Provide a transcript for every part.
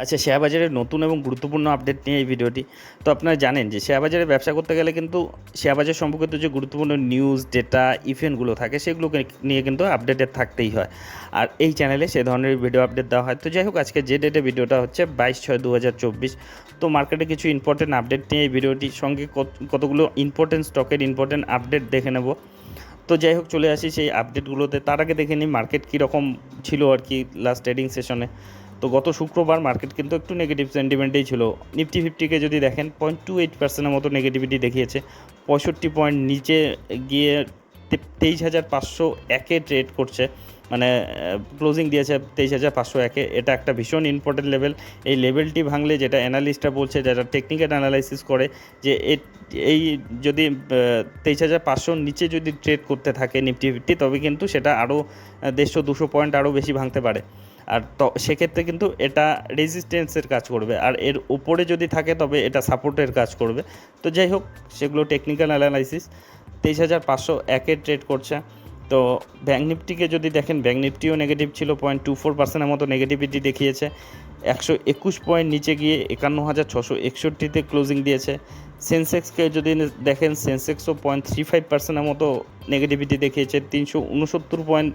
আচ্ছা শেয়ার বাজারের নতুন এবং গুরুত্বপূর্ণ আপডেট নিয়ে এই ভিডিওটি। তো আপনারা জানেন যে শেয়ার বাজারে ব্যবসা করতে গেলে কিন্তু শেয়ার বাজার সম্পর্কিত যে গুরুত্বপূর্ণ নিউজ ডেটা ইভেন্টগুলো থাকে, সেগুলোকে নিয়ে কিন্তু আপডেটেড থাকতেই হয়। আর এই চ্যানেলে সে ধরনের ভিডিও আপডেট দেওয়া হয়। তো যাই হোক আজকে যে ডেটে ভিডিওটা হচ্ছে বাইশ ছয় দু তো মার্কেটে কিছু ইম্পর্টেন্ট আপডেট নিয়ে এই ভিডিওটির সঙ্গে কত- কতগুলো ইম্পর্টেন্ট স্টকের ইম্পর্টেন্ট আপডেট দেখে নেব। তো যাই হোক, চলে আসি সেই আপডেটগুলোতে তার আগে দেখে নিই মার্কেট কীরকম ছিল আর কি লাস্ট ট্রেডিং সেশনে তো গত শুক্রবার মার্কেট কিন্তু একটু নেগেটিভ সেন্টিমেন্টেই ছিল। নিফটি ফিফটিকে যদি দেখেন পয়েন্ট টু এইট পার্সেন্টের মতো নেগেটিভিটি দেখিয়েছে। পঁয়ষট্টি পয়েন্ট নিচে গিয়ে তেইশ হাজার পাঁচশো একে ট্রেড করছে। মানে ক্লোজিং দিয়েছে তেইশ হাজার পাঁচশো একে। এটা একটা ভীষণ ইম্পর্টেন্ট লেভেল এই লেভেলটি ভাঙলে যেটা অ্যানালিস্টরা বলছে, যারা টেকনিক্যাল অ্যানালাইসিস করে, যে এই যদি তেইশ হাজার পাঁচশোর নিচে যদি ট্রেড করতে থাকে নিফটি ফিফটি তবে কিন্তু সেটা আরও দেড়শো দুশো পয়েন্ট আরও বেশি ভাঙতে পারে। আর তো সেক্ষেত্রে কিন্তু এটা রেজিস্ট্যান্সের কাজ করবে। আর এর উপরে যদি থাকে তবে এটা সাপোর্টের কাজ করবে। তো যাই হোক, সেগুলো টেকনিক্যাল অ্যানালাইসিস তেইশ হাজার পাঁচশো একে ট্রেড করছে। তো ব্যাঙ্ক নিফটিকে যদি দেখেন ব্যাঙ্ক নিফটিও নেগেটিভ ছিল পয়েন্ট টু ফোর পার্সেন্টের মতো নেগেটিভিটি দেখিয়েছে। একশো একুশ পয়েন্ট নিচে গিয়ে একান্ন হাজার ছশো একষট্টিতে ক্লোজিং দিয়েছে। সেন্সেক্সকে যদি দেখেন সেন্সেক্সও পয়েন্ট থ্রি ফাইভ পার্সেন্টের মতো নেগেটিভিটি দেখিয়েছে। তিনশো উনসত্তর পয়েন্ট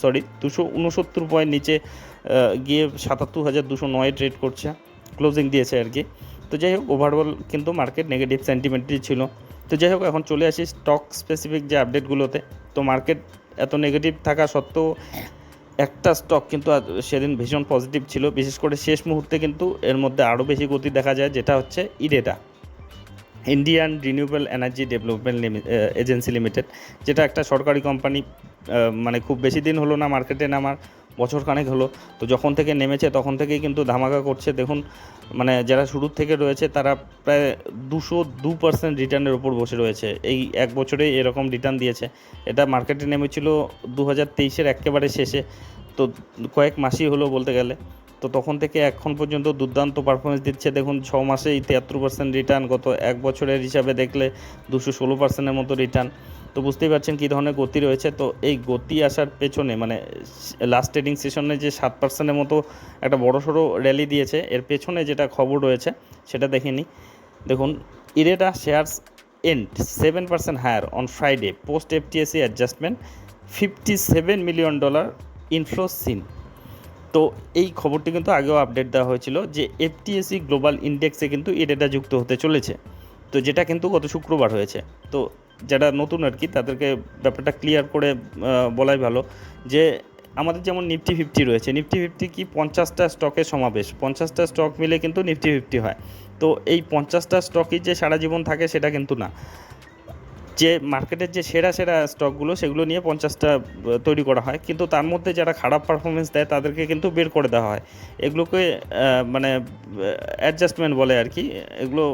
সরি দুশো উনসত্তর পয়েন্ট নিচে গিয়ে সাতাত্তর হাজার দুশো নয় ট্রেড করছে ক্লোজিং দিয়েছে আর কি। তো যাই হোক ওভারঅল কিন্তু মার্কেট নেগেটিভ সেন্টিমেন্টই ছিল। তো যাই হোক, এখন চলে আসি স্টক স্পেসিফিক যে আপডেটগুলোতে তো মার্কেট এত নেগেটিভ থাকা সত্ত্বেও একটা স্টক কিন্তু সেদিন ভীষণ পজিটিভ ছিল। বিশেষ করে শেষ মুহূর্তে কিন্তু এর মধ্যে আরও বেশি গতি দেখা যায়, যেটা হচ্ছে ইডেটা Indian renewable energy development agency limited যেটা একটা সরকারি কোম্পানি মানে খুব বেশি দিন হলো না মার্কেটে নামার। বছর খানেক হলো, তো যখন থেকে নেমেছে তখন থেকেই কিন্তু ধামাকা করছে। দেখুন মানে যারা শুরুর থেকে রয়েছে তারা প্রায় দুশো দু পার্সেন্ট রিটার্নের উপর বসে রয়েছে। এই এক বছরে এরকম রিটার্ন দিয়েছে। এটা মার্কেটে নেমেছিল দু হাজার তেইশের একেবারে শেষে, তো কয়েক মাসই হলো বলতে গেলে। তো তখন থেকে এখন পর্যন্ত দুর্দান্ত পারফরমেন্স দিচ্ছে। দেখুন, ছ মাসেই তিয়াত্তর পার্সেন্ট রিটার্ন, গত এক বছরের হিসাবে দেখলে দুশো ষোলো পার্সেন্টের মতো রিটার্ন। তো বুঝতেই পারছেন কী ধরনের গতি রয়েছে। তো এই গতি আসার পেছনে মানে লাস্ট ট্রেডিং সেশনে যে সাত পার্সেন্টের মতো একটা বড় সড়ো র্যালি দিয়েছে, এর পেছনে যেটা খবর রয়েছে, সেটা দেখে নিই। দেখুন IREDA shares and seven percent higher on Friday post FTSE adjustment fifty seven million dollar inflow seen তো এই খবরটি কিন্তু আগেও আপডেট দেওয়া হয়েছিল যে এফটিএসি গ্লোবাল ইন্ডেক্সে কিন্তু এই ডেটা যুক্ত হতে চলেছে। তো যেটা কিন্তু গত শুক্রবার হয়েছে। তো যারা নতুন আর কি, তাদেরকে ব্যাপারটা ক্লিয়ার করে বলাই ভালো যে আমাদের যেমন নিফটি ফিফটি রয়েছে নিফটি ফিফটি কি পঞ্চাশটা স্টকের সমাবেশ? পঞ্চাশটা স্টক মিলে কিন্তু নিফটি ফিফটি হয়। তো এই পঞ্চাশটা স্টকই যে সারা জীবন থাকে সেটা কিন্তু না। যে মার্কেটের যে সেরা সেরা স্টকগুলো সেগুলো নিয়ে পঞ্চাশটা তৈরি করা হয়। কিন্তু তার মধ্যে যারা খারাপ পারফরমেন্স দেয়, তাদেরকে কিন্তু বের করে দেওয়া হয়। এগুলোকে মানে অ্যাডজাস্টমেন্ট বলে আর কি। এগুলো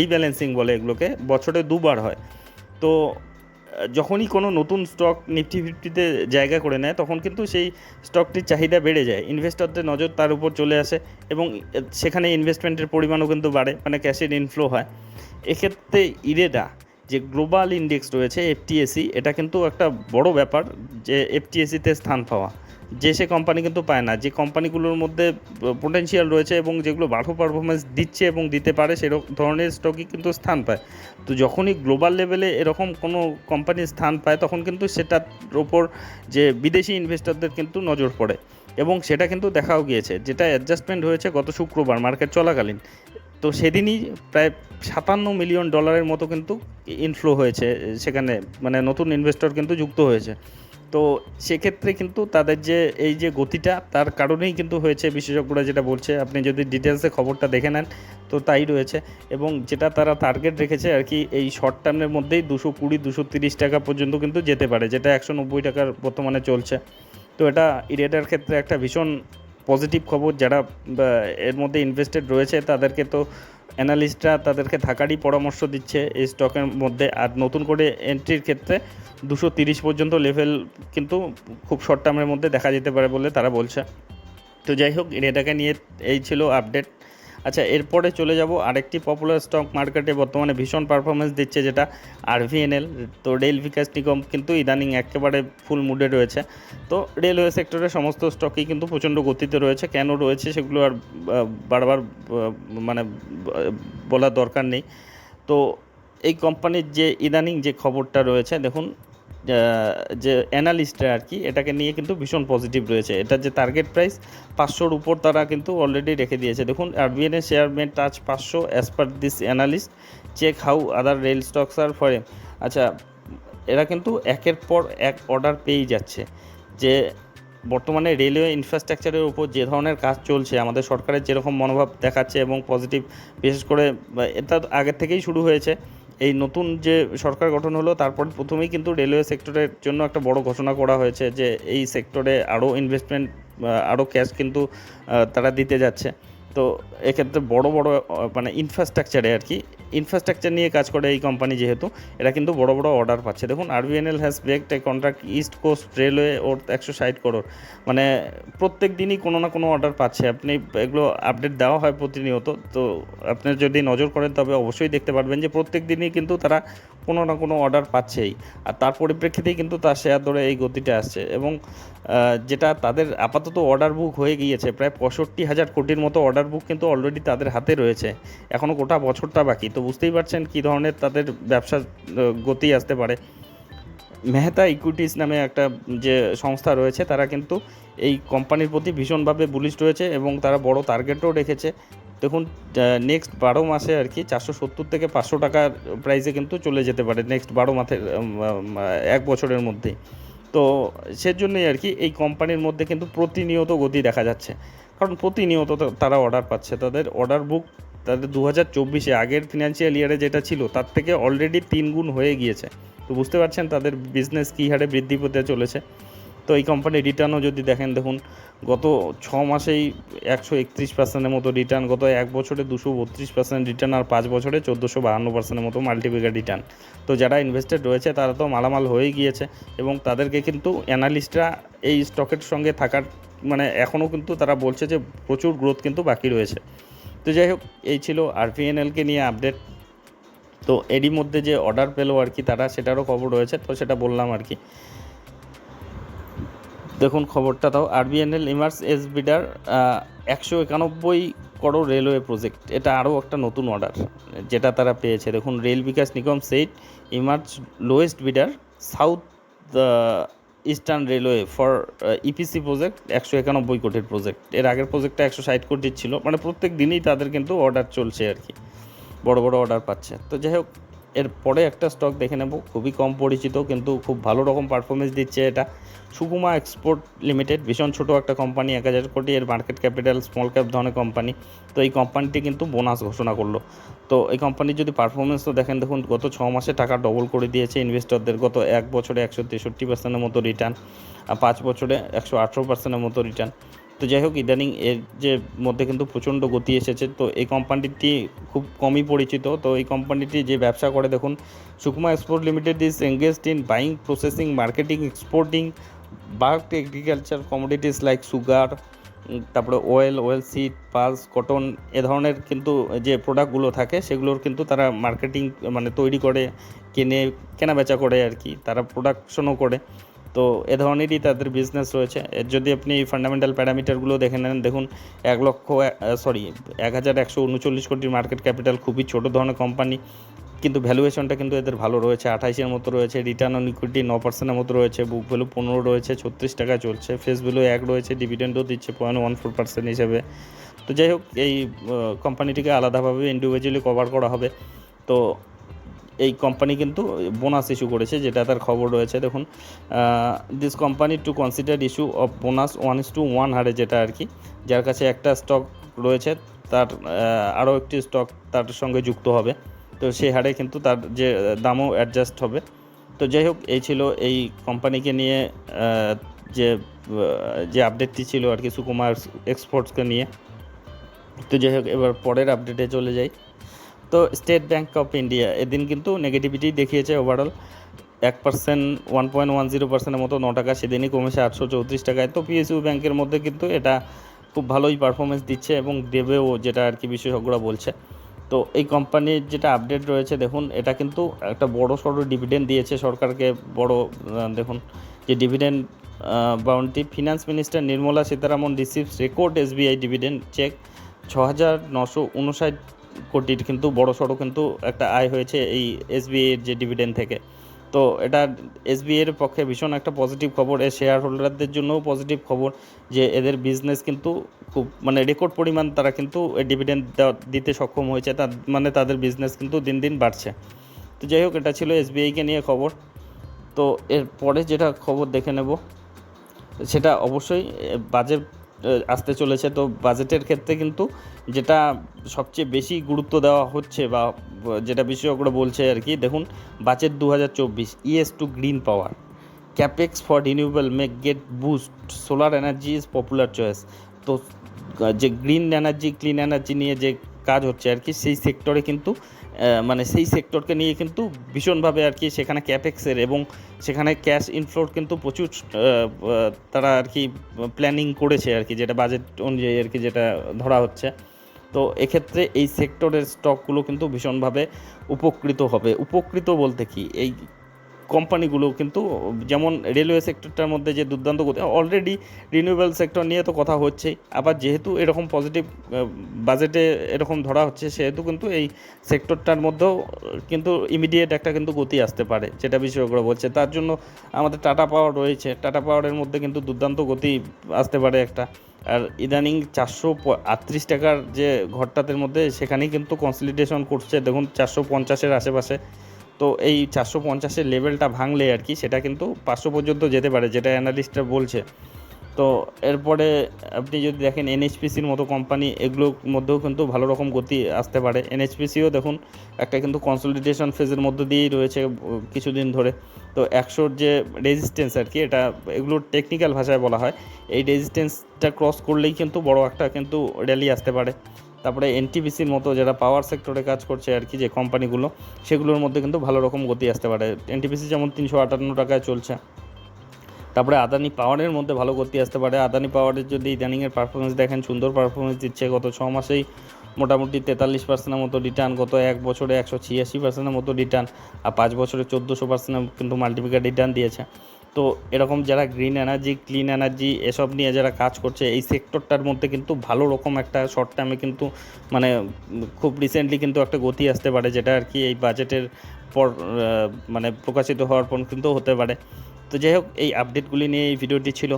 রিব্যালেন্সিং বলে এগুলোকে। বছরে দুবার হয়। তো যখনই কোনো নতুন স্টক নিফটি ফিফটিতে জায়গা করে নেয়, তখন কিন্তু সেই স্টকটির চাহিদা বেড়ে যায়। ইনভেস্টরদের নজর তার উপর চলে আসে এবং সেখানে ইনভেস্টমেন্টের পরিমাণও কিন্তু বাড়ে মানে ক্যাশের ইনফ্লো হয়। এক্ষেত্রে ইরেডা যে গ্লোবাল ইন্ডেক্স রয়েছে এফটিএসি এটা কিন্তু একটা বড় ব্যাপার যে এফটিএসিতে স্থান পাওয়া। যে সে কোম্পানি কিন্তু পায় না, যে কোম্পানিগুলোর মধ্যে পোটেনশিয়াল রয়েছে এবং যেগুলো ভালো পারফরমেন্স দিচ্ছে এবং দিতে পারে সেরকম ধরনের স্টকই কিন্তু স্থান পায়। তো যখনই গ্লোবাল লেভেলে এরকম কোনো কোম্পানি স্থান পায়, তখন কিন্তু সেটার ওপর যে বিদেশি ইনভেস্টরদের কিন্তু নজর পড়ে। এবং সেটা কিন্তু দেখাও গিয়েছে, যেটা অ্যাডজাস্টমেন্ট হয়েছে গত শুক্রবার মার্কেট চলাকালীন। তো সেদিনই প্রায় সাতান্ন মিলিয়ন ডলারের মতো কিন্তু ইনফ্লো হয়েছে, সেখানে মানে নতুন ইনভেস্টর কিন্তু যুক্ত হয়েছে। তো সেক্ষেত্রে কিন্তু তাদের যে, এই যে গতিটা, তার কারণেই কিন্তু হয়েছে বিশেষজ্ঞরা যেটা বলছে। আপনি যদি ডিটেলসে খবরটা দেখে নেন, তো তাই রয়েছে। এবং যেটা তারা টার্গেট রেখেছে আর কি, এই শর্ট টার্মের মধ্যেই দুশো কুড়ি, দুশো তিরিশ টাকা পর্যন্ত কিন্তু যেতে পারে, যেটা একশো নব্বই টাকার বর্তমানে চলছে। তো এটা ইরেটার ক্ষেত্রে একটা ভীষণ পজিটিভ খবর, যারা এর মধ্যে ইনভেস্টেড রয়েছে, তাদেরকে তো অ্যানালিস্টরা তাদেরকে থাকারই পরামর্শ দিচ্ছে এই স্টকের মধ্যে। আর নতুন করে এন্ট্রির ক্ষেত্রে দুশো তিরিশ পর্যন্ত লেভেল কিন্তু খুব শর্ট টার্মের মধ্যে দেখা যেতে পারে বলে তারা বলছে। তো যাই হোক এটাকে নিয়ে এই ছিল আপডেট আচ্ছা এরপরে চলে যাব আরেকটি পপুলার স্টক মার্কেটে বর্তমানে ভীষণ পারফরমেন্স দিচ্ছে যেটা আরভিএনএল তো রেল বিকাশ নিগম কিন্তু ইদানিং একেবারে ফুল মুডে রয়েছে। তো রেলওয়ে সেক্টরের সমস্ত স্টকই কিন্তু প্রচণ্ড গতিতে রয়েছে। কেন রয়েছে সেগুলো আর বারবার মানে বলার দরকার নেই। তো এই কোম্পানির যে, ইদানিং যে খবরটা রয়েছে, দেখুন যে অ্যানালিস্টরা আর কি, এটাকে নিয়ে কিন্তু ভীষণ পজিটিভ রয়েছে। এটার যে টার্গেট প্রাইস পাঁচশোর উপর তারা কিন্তু অলরেডি রেখে দিয়েছে। দেখুন আরবিএন এর শেয়ার মেন টাচ পাঁচশো as per this analyst check how other rail stocks are for আচ্ছা এরা কিন্তু একের পর এক অর্ডার পেয়েই যাচ্ছে। যে বর্তমানে রেলওয়ে ইনফ্রাস্ট্রাকচারের উপর যে ধরনের কাজ চলছে, আমাদের সরকারের যেরকম মনোভাব দেখাচ্ছে এবং পজিটিভ বিশেষ করে এটা আগের থেকেই শুরু হয়েছে। এই নতুন যে সরকার গঠন হলো, তারপর প্রথমেই কিন্তু রেলওয়ে সেক্টরের জন্য একটা বড় ঘোষণা করা হয়েছে যে এই সেক্টরে আরও ইনভেস্টমেন্ট আরও ক্যাশ কিন্তু তারা দিতে যাচ্ছে। তো এক্ষেত্রে বড় বড় মানে ইনফ্রাস্ট্রাকচারে আর কি ইনফ্রাস্ট্রাকচার নিয়ে কাজ করে এই কোম্পানি যেহেতু, এরা কিন্তু বড় বড় অর্ডার পাচ্ছে। দেখুন আর RVNL has bagged a contract East Coast Railway worth একশো ষাট করোড় মানে প্রত্যেক দিনই কোনো না কোনো অর্ডার পাচ্ছে। আপনি এগুলো আপডেট দেওয়া হয় প্রতিনিয়ত। তো আপনি যদি নজর করেন, তবে অবশ্যই দেখতে পারবেন যে প্রত্যেক দিনই কিন্তু তারা কোনো না কোনো অর্ডার পাচ্ছেই। আর তার পরিপ্রেক্ষিতেই কিন্তু তার শেয়ার ধরে এই গতিটা আসছে। এবং যেটা তাদের আপাতত অর্ডার বুক হয়ে গিয়েছে, প্রায় পঁয়ষট্টি হাজার কোটির মতো অর্ডার বুক কিন্তু অলরেডি তাদের হাতে রয়েছে। এখনও গোটা বছরটা বাকি। তো বুঝতেই পারছেন কী ধরনের তাদের ব্যবসার গতি আসতে পারে। মেহতা ইকুইটিস নামে একটা যে সংস্থা রয়েছে, তারা কিন্তু এই কোম্পানির প্রতি ভীষণভাবে বুলিশ রয়েছে এবং তারা বড় টার্গেটও রেখেছে। দেখুন নেক্সট বারো মাসে আর কি চারশো সত্তর থেকে পাঁচশো টাকার প্রাইসে কিন্তু চলে যেতে পারে নেক্সট বারো মাসের এক বছরের মধ্যেই। তো সেজন্যই আর কি এই কোম্পানির মধ্যে কিন্তু প্রতিনিয়ত গতি দেখা যাচ্ছে। কারণ প্রতিনিয়ত তারা অর্ডার পাচ্ছে। তাদের অর্ডার বুক তাদের দু হাজার চব্বিশে আগের ফিনান্সিয়াল ইয়ারে যেটা ছিল, তার থেকে অলরেডি তিন গুণ হয়ে গিয়েছে। তো বুঝতে পারছেন তাদের বিজনেস কী হারে বৃদ্ধি পেতে চলেছে। তো এই কোম্পানির রিটার্নও যদি দেখেন, দেখুন, গত ছ মাসেই একশো একত্রিশ পার্সেন্টের মতো রিটার্ন গত এক বছরে দুশো বত্রিশ পার্সেন্ট রিটার্ন আর পাঁচ বছরে চোদ্দোশো বাহান্ন পার্সেন্টের মতো মাল্টিপিকার রিটার্ন তো যারা ইনভেস্টেড রয়েছে, তারা তো মালামাল হয়েই গিয়েছে এবং তাদেরকে কিন্তু অ্যানালিস্টরা এই স্টকের সঙ্গে থাকার মানে এখনও কিন্তু তারা বলছে যে প্রচুর গ্রোথ কিন্তু বাকি রয়েছে। তো যাই হোক, এই ছিল আরপিএনএলকে নিয়ে আপডেট তো এরই মধ্যে যে অর্ডার পেল আর কি, তারা সেটারও খবর রয়েছে, তো সেটা বললাম আর কি। দেখুন খবরটা তাও আরবিএনএল ইমার্স এস বিডার একশো একানব্বই করোড় রেলওয়ে প্রজেক্ট। এটা আরও একটা নতুন অর্ডার যেটা তারা পেয়েছে। দেখুন, রেল বিকাশ নিগম সেইট emerges lowest bidder South Eastern Railway for EPC project একশো একানব্বই কোটির প্রজেক্ট এর আগের প্রজেক্টটা একশো ষাট কোটির ছিল। মানে প্রত্যেক দিনই তাদের কিন্তু অর্ডার চলছে আর কি। বড় বড় অর্ডার পাচ্ছে। তো যাই হোক এর পরে একটা স্টক দেখে নেব। খুবই কম পরিচিত, কিন্তু খুব ভালো রকম পারফরমেন্স দিচ্ছে এটা। সুকুমা এক্সপোর্ট লিমিটেড ভীষণ ছোট একটা কোম্পানি এক হাজার কোটি এর মার্কেট ক্যাপিটাল স্মল ক্যাপ ধরনের কোম্পানি তো এই কোম্পানিটি কিন্তু বোনাস ঘোষণা করল। তো এই কোম্পানির যদি পারফরমেন্স তো দেখেন, দেখুন গত ছ মাসে টাকা ডবল করে দিয়েছে ইনভেস্টরদের গত এক বছরে একশো তেষট্টি পার্সেন্টের মতো রিটার্ন আর পাঁচ বছরে একশো আঠেরো পার্সেন্টের মতো রিটার্ন তো যাই হোক, ইদানিং এর যে মধ্যে কিন্তু প্রচণ্ড গতি এসেছে। তো এই কোম্পানিটি খুব কমই পরিচিত। তো এই কোম্পানিটি যে ব্যবসা করে, দেখুন, Sukuma Export Limited is engaged in buying processing marketing exporting bulk agriculture commodities like sugar তারপরে oil oil seed pulse cotton এ ধরনের কিন্তু যে প্রোডাক্টগুলো থাকে, সেগুলোর কিন্তু তারা মার্কেটিং মানে তৈরি করে, কেনে কেনা বেচা করে আর কি। তারা প্রোডাকশনও করে। তো এ ধরনেরই তাদের বিজনেস রয়েছে। যদি আপনি ফান্ডামেন্টাল প্যারামিটারগুলো দেখে নেন, দেখুন এক লক্ষ সরি এক হাজার একশো উনচল্লিশ কোটির মার্কেট ক্যাপিটাল খুবই ছোটো ধরনের কোম্পানি কিন্তু ভ্যালুয়েশনটা কিন্তু এদের ভালো রয়েছে। আঠাইশের মতো রয়েছে রিটার্ন অন ইকুইটি ন পার্সেন্টের মতো রয়েছে বুক ভ্যালু পনেরো রয়েছে, ছত্রিশ টাকা চলছে ফেস ভ্যালু এক রয়েছে ডিভিডেন্ডও দিচ্ছে পয়েন্ট ওয়ান ফোর পার্সেন্ট হিসেবে। তো যাই হোক, এই কোম্পানিটিকে আলাদাভাবে ইন্ডিভিজুয়ালি কভার করা হবে। তো এই কোম্পানি কিন্তু বোনাস ইস্যু করেছে, যেটা তার খবর রয়েছে। দেখুন this company to consider issue of bonus one is to one হারে যেটা আর কি, যার কাছে একটা স্টক রয়েছে, তার আরও একটি স্টক তার সঙ্গে যুক্ত হবে। তো সেই হারে কিন্তু তার যে দামও অ্যাডজাস্ট হবে। তো যাই হোক, এই ছিল এই কোম্পানিকে নিয়ে যে যে আপডেটটি ছিল আর কি, সুকুমার এক্সপোর্টসকে নিয়ে। তো যাই হোক, এবার পরের আপডেটে চলে যাই। তো স্টেট ব্যাঙ্ক অফ ইন্ডিয়া এদিন কিন্তু নেগেটিভিটি দেখিয়েছে ওভারঅল এক percent one point one zero পার্সেন্টের মতো ন টাকা, সেদিনই কমেছে আটশো চৌত্রিশ টাকায়। তো পিএসইউ ব্যাংকের মধ্যে কিন্তু এটা খুব ভালোই পারফরমেন্স দিচ্ছে এবং দেবেও যেটা আর কি বিশেষজ্ঞরা বলছে। তো এই কোম্পানির যেটা আপডেট রয়েছে, দেখুন, এটা কিন্তু একটা বড় সড়ো ডিভিডেন্ড দিয়েছে সরকারকে, বড় দেখুন, যে dividend bounty finance minister Nirmala Sitharaman receives record SBI dividend cheque ছ হাজার নশো উনষাট কোটির কিন্তু বড় সড়ো কিন্তু একটা আয় হয়েছে এই এসবিআই এর যে ডিভিডেন্ড থেকে। তো এটা এসবিআই এর পক্ষে ভীষণ একটা পজিটিভ খবর। এর শেয়ার হোল্ডারদের জন্যও পজিটিভ খবর যে এদের বিজনেস কিন্তু খুব মানে রেকর্ড পরিমাণ তারা কিন্তু ডিভিডেন্ড দিতে সক্ষম হয়েছে। তার মানে তাদের বিজনেস কিন্তু দিন দিন বাড়ছে। তো যাই হোক, এটা ছিল এসবিআইকে নিয়ে খবর। তো এর পরে যেটা খবর দেখে নেব, সেটা অবশ্যই বাজেট আসতে চলেছে। তো বাজেটের ক্ষেত্রে কিন্তু যেটা সবচেয়ে বেশি গুরুত্ব দেওয়া হচ্ছে বা যেটা বিশেষজ্ঞরা বলছে আর কি, দেখুন বাজেট দু হাজার চব্বিশ eyes to green power capex for renewable may get boost solar energy is popular choice তো যে গ্রিন এনার্জি ক্লিন এনার্জি নিয়ে যে কাজ হচ্ছে আর কি, সেই সেক্টরে কিন্তু মানে সেই সেক্টরকে নিয়ে কিন্তু ভীষণভাবে আর কি সেখানে ক্যাপেক্সের এবং সেখানে ক্যাশ ইনফ্লোর কিন্তু প্রচুর তারা আর কি প্ল্যানিং করেছে আর কি, যেটা বাজেট অনুযায়ী আর কি যেটা ধরা হচ্ছে। তো এক্ষেত্রে এই সেক্টরের স্টকগুলো কিন্তু ভীষণভাবে উপকৃত হবে। উপকৃত বলতে কি? এই কোম্পানিগুলো কিন্তু যেমন রেলওয়ে সেক্টরটার মধ্যে যে দুর্দান্ত গতি অলরেডি রিনিউয়েবল সেক্টর নিয়ে তো কথা হচ্ছেই আবার যেহেতু এরকম পজিটিভ বাজেটে এরকম ধরা হচ্ছে, সেহেতু কিন্তু এই সেক্টরটার মধ্যেও কিন্তু ইমিডিয়েট একটা কিন্তু গতি আসতে পারে, যেটা বিশেষজ্ঞরা বলছে। তার জন্য আমাদের টাটা পাওয়ার রয়েছে। টাটা পাওয়ারের মধ্যে কিন্তু দুর্দান্ত গতি আসতে পারে একটা। আর ইদানিং চারশো আটত্রিশ টাকার যে ঘরটাতের মধ্যে সেখানেই কিন্তু কনসলিডেশন করছে। দেখুন, চারশো পঞ্চাশের আশেপাশে তো এই চারশো পঞ্চাশের লেভেলটা ভাঙলে আর কি, সেটা কিন্তু পাঁচশো পর্যন্ত যেতে পারে, যেটা অ্যানালিস্টরা বলছে। তো এরপরে আপনি যদি দেখেন এনএইচপিসির মতো কোম্পানি এগুলোর মধ্যেও কিন্তু ভালো রকম গতি আসতে পারে। এনএইচপিসিও দেখুন, একটা কিন্তু কনসলিডেশন ফেজের মধ্যে দিয়েই রয়েছে কিছুদিন ধরে। তো একশোর যে রেজিস্ট্যান্স আর কি, এটা এগুলোর টেকনিক্যাল ভাষায় বলা হয়, এই রেজিস্ট্যান্সটা ক্রস করলেই কিন্তু বড় একটা কিন্তু র্যালি আসতে পারে। তারপরে এনটিপিসির মতো যারা পাওয়ার সেক্টরে কাজ করছে আর কি, যে কোম্পানিগুলো সেগুলোর মধ্যে কিন্তু ভালো রকম গতি আসতে পারে। এনটিপিসি যেমন তিনশো আটান্ন টাকায় চলছে। তারপরে আদানি পাওয়ারের মধ্যে ভালো গতি আসতে পারে। আদানি পাওয়ারের যদি ইদানিংয়ের পারফরমেন্স দেখেন, সুন্দর পারফরমেন্স দিচ্ছে। গত ছ মাসেই মোটামুটি তেতাল্লিশ পার্সেন্টের মতো রিটার্ন গত এক বছরে একশো ছিয়াশি পার্সেন্টের মতো রিটার্ন আর পাঁচ বছরে চোদ্দোশো পার্সেন্ট কিন্তু মাল্টিপ্লিকার রিটার্ন দিয়েছে। তো এরকম যারা গ্রিন এনার্জি ক্লিন এনার্জি এসব নিয়ে যারা কাজ করছে, এই সেক্টরটার মধ্যে কিন্তু ভালো রকম একটা শর্ট টার্মে কিন্তু মানে খুব রিসেন্টলি কিন্তু একটা গতি আসতে পারে, যেটা আর কি এই বাজেটের পর মানে প্রকাশিত হওয়ার পর কিন্তু হতে পারে। তো যাই হোক, এই আপডেটগুলি নিয়ে এই ভিডিওটি ছিল।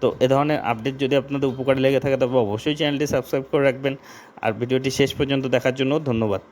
তো এ ধরনের আপডেট যদি আপনাদের উপকারে লেগে থাকে, তবে অবশ্যই চ্যানেলটি সাবস্ক্রাইব করে রাখবেন। আর ভিডিওটি শেষ পর্যন্ত দেখার জন্য ধন্যবাদ।